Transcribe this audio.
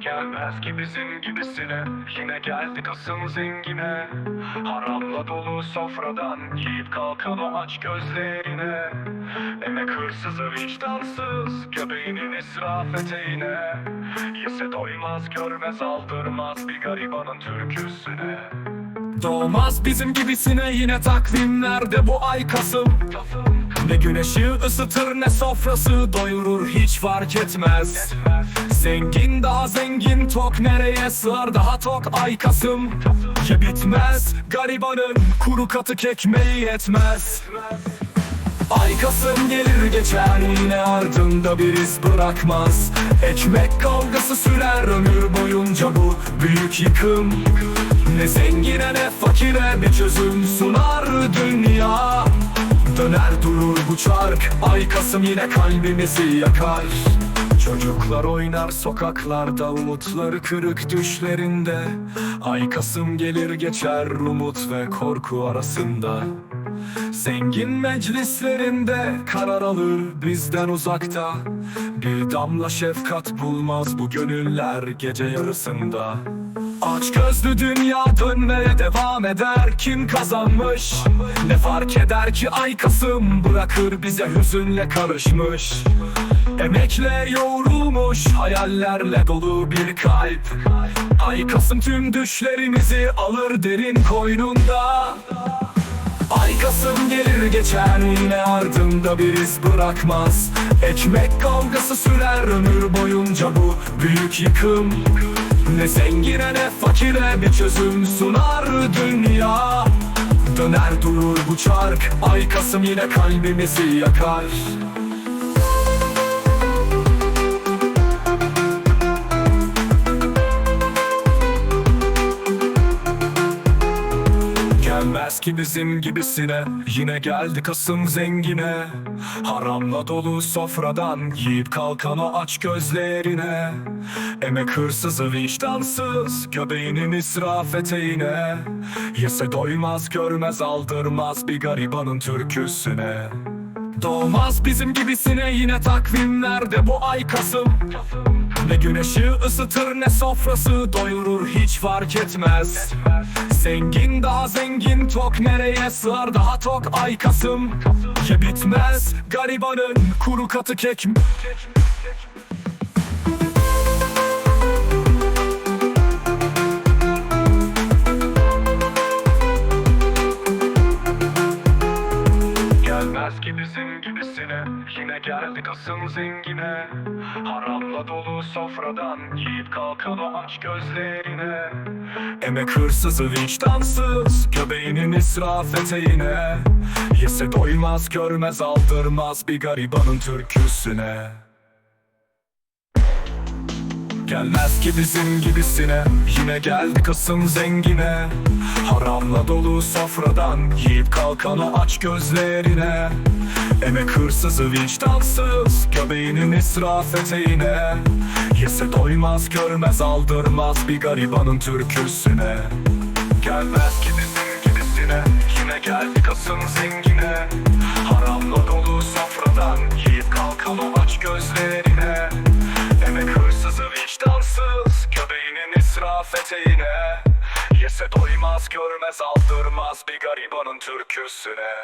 Gelmez ki bizim gibisine. Yine geldik asıl zengine. Haramla dolu sofradan Yiyip kalkan o aç gözlerine. Emek hırsızı vicdansız Göbeğinin israf eteğine. Yese doymaz görmez aldırmaz Bir garibanın türküsüne. Doğmaz bizim gibisine yine takvimlerde bu ay Kasım Ne güneşi ısıtır ne sofrası doyurur hiç fark etmez. Zengin daha zengin tok nereye sığar? Daha tok ay Kasım Ye bitmez. Garibanın kuru katık ekmeği yetmez. Ay Kasım gelir geçer yine ardında bir iz bırakmaz. Ekmek kavgası sürer ömür boyunca bu büyük yıkım. Ne zengine ne fakire bir çözüm sunar dünya Döner durur bu çark Ay Kasım yine kalbimizi yakar. Çocuklar oynar sokaklarda Umutları kırık düşlerinde. Ay Kasım gelir geçer Umut ve korku arasında. Zengin meclislerinde karar alır bizden uzakta. Bir damla şefkat bulmaz bu gönüller gece yarısında Aç gözlü dünya dönmeye devam eder. Kim kazanmış? Ne fark eder ki ay Kasım Bırakır bize hüzünle karışmış. Emekle yoğrulmuş hayallerle dolu bir kalp. Ay Kasım tüm düşlerimizi alır derin koynunda. Ay Kasım gelir geçer yine ardında bir iz bırakmaz. Ekmek kavgası sürer ömür boyunca bu büyük yıkım Ne zengine ne fakire bir çözüm sunar dünya. Döner durur bu çark Ay Kasım yine kalbimizi yakar Gelmez ki bizim gibisine. Yine geldi Kasım zengine. Haramla dolu sofradan Yiyip kalkan o aç gözlerine. Emek hırsızı vicdansız Göbeğinin israf eteğine. Yese doymaz görmez aldırmaz Bir garibanın türküsüne. Doğmaz bizim gibisine yine takvimlerde bu ay Kasım Ne güneşi ısıtır ne sofrası doyurur hiç fark etmez. Zengin daha zengin tok nereye sığar? Daha tok ay Kasım. Ye bitmez garibanın kuru ekmek Gelmez gibisine Yine geldik asıl zengine. Haramla dolu sofradan Yiyip kalkan aç gözlerine. Emek hırsızı vicdansız Göbeğinin israf eteğine. Yese doymaz görmez aldırmaz Bir garibanın türküsüne Gelmez ki bizim gibisine. Yine geldi Kasım zengine. Haramla dolu sofradan Yiyip kalkan o aç gözlerine. Emek hırsızı vicdansız Göbeğinin israf eteğine Yese doymaz görmez aldırmaz Bir garibanın türküsüne. Gelmez ki bizim gibisine. Yine geldi Kasım zengine. Haramla dolu sofradan Yiyip kalkan o aç gözlerine israf eteğine Yese doymaz görmez aldırmaz Bir garibanın türküsüne